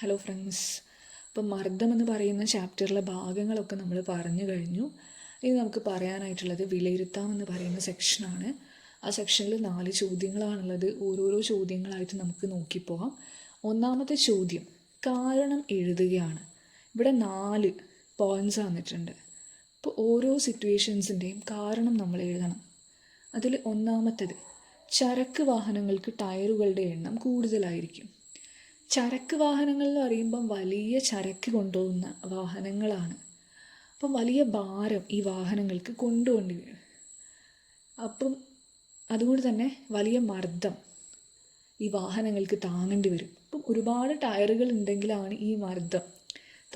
Hello friends ഇപ്പം മർദ്ദം എന്ന് പറയുന്ന ചാപ്റ്ററിലെ ഭാഗങ്ങളൊക്കെ നമ്മൾ പറഞ്ഞു കഴിഞ്ഞു. ഇനി നമുക്ക് പറയാനായിട്ടുള്ളത് വിലയിരുത്താം എന്ന് പറയുന്ന സെക്ഷനാണ് ആ സെക്ഷനിൽ നാല് ചോദ്യങ്ങളാണുള്ളത്. ഓരോരോ ചോദ്യങ്ങളായിട്ട് നമുക്ക് നോക്കിപ്പോവാം ഒന്നാമത്തെ ചോദ്യം കാരണം എഴുതുകയാണ്. ഇവിടെ നാല് പോയിന്റ്സ് തന്നിട്ടുണ്ട് അപ്പോൾ ഓരോ സിറ്റുവേഷൻസിന്റെയും കാരണം നമ്മൾ എഴുതണം. അതിൽ ഒന്നാമത്തത് ചരക്ക് വാഹനങ്ങൾക്ക് ടയറുകളുടെ എണ്ണം കൂടുതലായിരിക്കും. ചരക്ക് വാഹനങ്ങൾ എന്ന് പറയുമ്പം വലിയ ചരക്ക് കൊണ്ടുപോകുന്ന വാഹനങ്ങളാണ്. അപ്പം വലിയ ഭാരം ഈ വാഹനങ്ങൾക്ക് കൊണ്ടുപോകേണ്ടി വരും. അപ്പം അതുകൊണ്ട് തന്നെ വലിയ മർദ്ദം ഈ വാഹനങ്ങൾക്ക് താങ്ങേണ്ടി വരും. അപ്പം ഒരുപാട് ടയറുകൾ ഉണ്ടെങ്കിലാണ് ഈ മർദ്ദം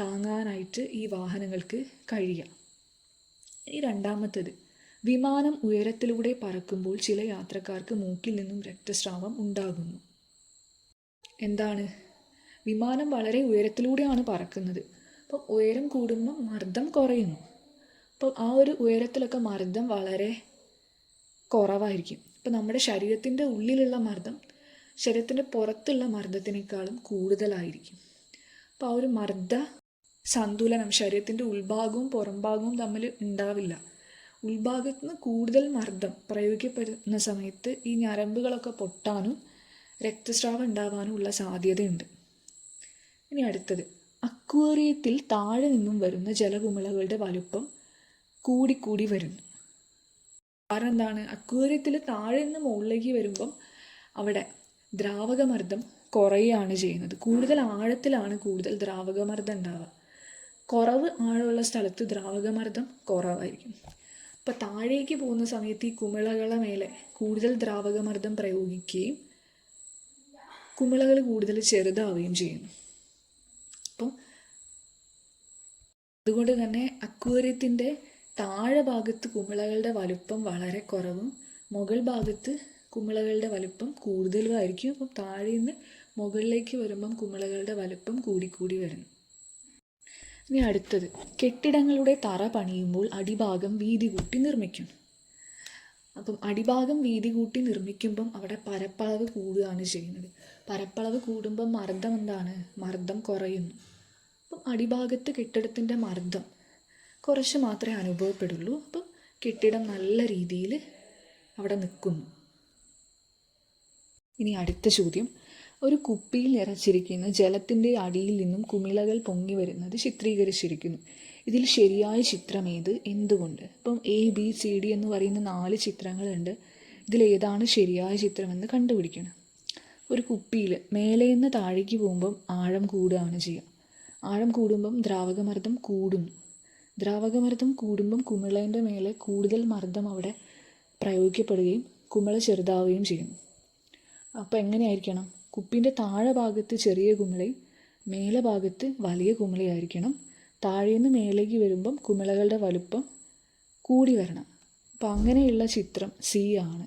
താങ്ങാനായിട്ട് ഈ വാഹനങ്ങൾക്ക് കഴിയുക. ഈ രണ്ടാമത്തേത് വിമാനം ഉയരത്തിലൂടെ പറക്കുമ്പോൾ ചില യാത്രക്കാർക്ക് മൂക്കിൽ നിന്നും രക്തസ്രാവം ഉണ്ടാകുന്നു. എന്താണ് വിമാനം വളരെ ഉയരത്തിലൂടെയാണ് പറക്കുന്നത്. അപ്പം ഉയരം കൂടുമ്പോൾ മർദ്ദം കുറയുന്നു. അപ്പം ആ ഒരു ഉയരത്തിലൊക്കെ മർദ്ദം വളരെ കുറവായിരിക്കും. ഇപ്പം നമ്മുടെ ശരീരത്തിന്റെ ഉള്ളിലുള്ള മർദ്ദം ശരീരത്തിന്റെ പുറത്തുള്ള മർദ്ദത്തിനേക്കാളും കൂടുതലായിരിക്കും. അപ്പോൾ ആ ഒരു മർദ്ദ സന്തുലനം ശരീരത്തിന്റെ ഉൾഭാഗവും പുറംഭാഗവും തമ്മിൽ ഉണ്ടാവില്ല. ഉൾഭാഗത്ത് നിന്ന് കൂടുതൽ മർദ്ദം പ്രയോഗിക്കപ്പെടുന്ന സമയത്ത് ഈ ഞരമ്പുകളൊക്കെ പൊട്ടാനും രക്തസ്രാവം ഉണ്ടാവാനും ഉള്ള സാധ്യതയുണ്ട്. ഇനി അടുത്തത്. അക്വേറിയത്തിൽ താഴെ നിന്നും വരുന്ന ജലകുമിളകളുടെ വലുപ്പം കൂടിക്കൂടി വരുന്നു. കാരണം എന്താണ്? അക്വേറിയത്തിൽ താഴെ നിന്ന് മുകളിലേക്ക് വരുമ്പം അവിടെ ദ്രാവകമർദ്ദം കുറയുകയാണ് ചെയ്യുന്നത്. കൂടുതൽ ആഴത്തിലാണ് കൂടുതൽ ദ്രാവകമർദ്ദം ഉണ്ടാവുക. കുറവ് ആഴമുള്ള സ്ഥലത്ത് ദ്രാവകമർദ്ദം കുറവായിരിക്കും. അപ്പോൾ താഴേക്ക് പോകുന്ന സമയത്ത് ഈ കുമിളകളെ മേലെ കൂടുതൽ ദ്രാവകമർദ്ദം പ്രയോഗിക്കുകയും കുമിളകൾ കൂടുതൽ ചെറുതാവുകയും ചെയ്യുന്നു അപ്പം അതുകൊണ്ട് തന്നെ അക്വേറിയത്തിന്റെ താഴെ ഭാഗത്ത് കുമിളകളുടെ വലുപ്പം വളരെ കുറവും മുകൾ ഭാഗത്ത് കുമിളകളുടെ വലുപ്പം കൂടുതലുമായിരിക്കും. അപ്പം താഴെ നിന്ന് മുകളിലേക്ക് വരുമ്പം കുമിളകളുടെ വലുപ്പം കൂടിക്കൂടി വരുന്നു ഇനി അടുത്തത്. കെട്ടിടങ്ങളുടെ തറ പണിയുമ്പോൾ അടിഭാഗം വീതി കൂട്ടി നിർമ്മിക്കുന്നു അപ്പം അടിഭാഗം വീതി കൂട്ടി നിർമ്മിക്കുമ്പം അവിടെ പരപ്പളവ് കൂടുകയാണ് ചെയ്യുന്നത്. പരപ്പളവ് കൂടുമ്പം മർദ്ദം എന്താണ്? മർദ്ദം കുറയുന്നു. അപ്പം അടിഭാഗത്ത് കെട്ടിടത്തിന്റെ മർദ്ദം കുറച്ച് മാത്രമേ അനുഭവപ്പെടുള്ളൂ. അപ്പം കെട്ടിടം നല്ല രീതിയിൽ അവിടെ നിൽക്കുന്നു. ഇനി അടുത്ത ചോദ്യം. ഒരു കുപ്പിയിൽ നിറച്ചിരിക്കുന്ന ജലത്തിന്റെ അടിയിൽ നിന്നും കുമിളകൾ പൊങ്ങി വരുന്നത് ചിത്രീകരിച്ചിരിക്കുന്നു. ഇതിൽ ശരിയായ ചിത്രം ഏത്? എന്തുകൊണ്ട്? ഇപ്പം എ ബി സി ഡി എന്ന് പറയുന്ന നാല് ചിത്രങ്ങളുണ്ട്. ഇതിലേതാണ് ശരിയായ ചിത്രമെന്ന് കണ്ടുപിടിക്കണം. ഒരു കുപ്പിയിൽ മേലെ നിന്ന് താഴേക്ക് പോകുമ്പം ആഴം കൂടുകയാണ് ചെയ്യുക. ആഴം കൂടുമ്പം ദ്രാവകമർദ്ദം കൂടും. ദ്രാവകമർദ്ദം കൂടുമ്പം കുമിളേന്റെ മേലെ കൂടുതൽ മർദ്ദം അവിടെ പ്രയോഗിക്കപ്പെടുകയും കുമിള ചെറുതാവുകയും ചെയ്യും. അപ്പോൾ എങ്ങനെയായിരിക്കണം? കുപ്പിന്റെ താഴെ ഭാഗത്ത് ചെറിയ കുമിളയും മേലെ ഭാഗത്ത് വലിയ കുമിളയായിരിക്കണം. താഴേന്ന് മേലേക്ക് വരുമ്പം കുമിളകളുടെ വലുപ്പം കൂടി വരണം. അപ്പം അങ്ങനെയുള്ള ചിത്രം സി ആണ്.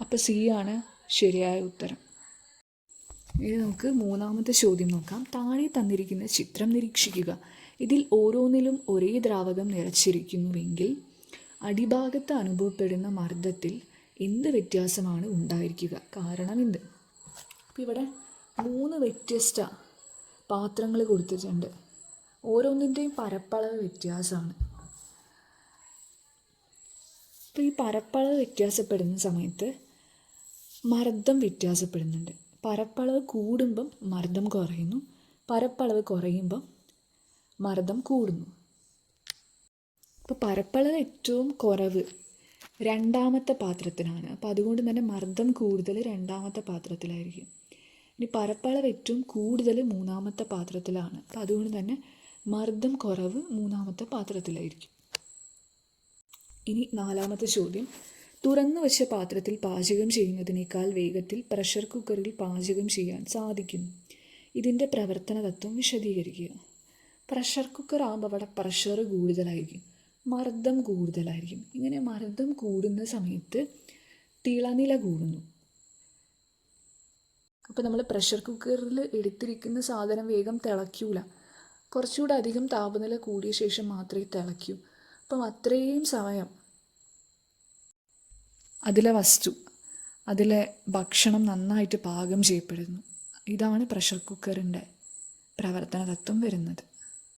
അപ്പോൾ സി ആണ് ശരിയായ ഉത്തരം. ഇനി നമുക്ക് മൂന്നാമത്തെ ചോദ്യം നോക്കാം. താഴെ തന്നിരിക്കുന്ന ചിത്രം നിരീക്ഷിക്കുക. ഇതിൽ ഓരോന്നിലും ഒരേ ദ്രാവകം നിറച്ചിരിക്കുന്നുവെങ്കിൽ അടിഭാഗത്ത് അനുഭവപ്പെടുന്ന മർദ്ദത്തിൽ എന്ത് വ്യത്യാസമാണ് ഉണ്ടായിരിക്കുക? കാരണം എന്ത്? അപ്പം ഇവിടെ മൂന്ന് വ്യത്യസ്ത പാത്രങ്ങൾ കൊടുത്തിട്ടുണ്ട്. ഓരോന്നിന്റെയും പരപ്പളവ് വ്യത്യാസമാണ്. അപ്പോൾ ഈ പരപ്പളവ് വ്യത്യാസപ്പെടുന്ന സമയത്ത് മർദ്ദം വ്യത്യാസപ്പെടുന്നുണ്ട്. പരപ്പളവ് കൂടുമ്പം മർദ്ദം കുറയുന്നു. പരപ്പളവ് കുറയുമ്പം മർദ്ദം കൂടുന്നു. അപ്പോൾ പരപ്പളവ് ഏറ്റവും കുറവ് രണ്ടാമത്തെ പാത്രത്തിനാണ് അപ്പോൾ അതുകൊണ്ട് തന്നെ മർദ്ദം കൂടുതൽ രണ്ടാമത്തെ പാത്രത്തിലായിരിക്കും. ഇനി പരപ്പളവ് ഏറ്റവും കൂടുതൽ മൂന്നാമത്തെ പാത്രത്തിലാണ്. അപ്പോൾ അതുകൊണ്ട് തന്നെ മർദ്ദം കുറവ് മൂന്നാമത്തെ പാത്രത്തിലായിരിക്കും. ഇനി നാലാമത്തെ ചോദ്യം. തുറന്നു വച്ച പാത്രത്തിൽ പാചകം ചെയ്യുന്നതിനേക്കാൾ വേഗത്തിൽ പ്രഷർ കുക്കറിൽ പാചകം ചെയ്യാൻ സാധിക്കുന്നു ഇതിന്റെ പ്രവർത്തന തത്വം വിശദീകരിക്കുക. പ്രഷർ കുക്കർ ആകുമ്പോൾ അവിടെ പ്രഷർ കൂടുതലായിരിക്കും. മർദ്ദം കൂടുതലായിരിക്കും. ഇങ്ങനെ മർദ്ദം കൂടുന്ന സമയത്ത് തിളനില കൂടുന്നു. അപ്പോൾ നമ്മൾ പ്രഷർ കുക്കറിൽ എടുത്തിരിക്കുന്ന സാധനം വേഗം തിളയ്ക്കൂല കുറച്ചുകൂടെ അധികം താപനില കൂടിയ ശേഷം മാത്രമേ തിളയ്ക്കൂ അപ്പം അത്രയും സമയം അതിലെ വസ്തു അതിലെ ഭക്ഷണം നന്നായിട്ട് പാകം ചെയ്യപ്പെടുന്നു. ഇതാണ് പ്രഷർ കുക്കറിന്റെ പ്രവർത്തന തത്വം വരുന്നത്.